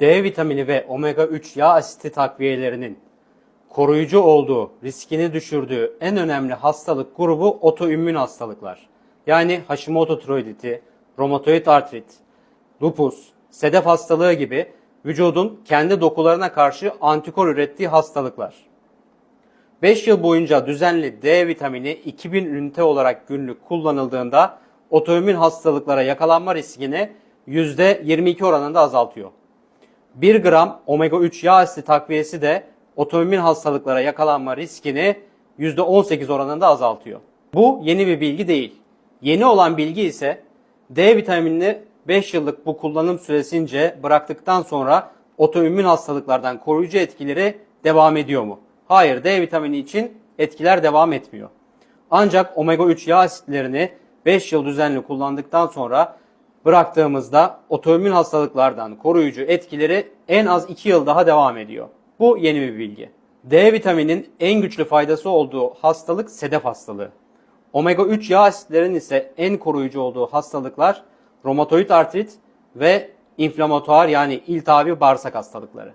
D vitamini ve omega 3 yağ asiti takviyelerinin koruyucu olduğu, riskini düşürdüğü en önemli hastalık grubu otoimmün hastalıklar. Yani Hashimoto tiroiditi, romatoid artrit, lupus, sedef hastalığı gibi vücudun kendi dokularına karşı antikor ürettiği hastalıklar. 5 yıl boyunca düzenli D vitamini 2000 ünite olarak günlük kullanıldığında otoimmün hastalıklara yakalanma riskini %22 oranında azaltıyor. 1 gram omega 3 yağ asidi takviyesi de otoimmün hastalıklara yakalanma riskini %18 oranında azaltıyor. Bu yeni bir bilgi değil. Yeni olan bilgi ise D vitaminini 5 yıllık bu kullanım süresince bıraktıktan sonra otoimmün hastalıklardan koruyucu etkileri devam ediyor mu? Hayır, D vitamini için etkiler devam etmiyor. Ancak omega 3 yağ asitlerini 5 yıl düzenli kullandıktan sonra bıraktığımızda otoimmün hastalıklardan koruyucu etkileri en az 2 yıl daha devam ediyor. Bu yeni bir bilgi. D vitaminin en güçlü faydası olduğu hastalık sedef hastalığı. Omega 3 yağ asitlerinin ise en koruyucu olduğu hastalıklar romatoid artrit ve inflamatuar yani iltihabi bağırsak hastalıkları.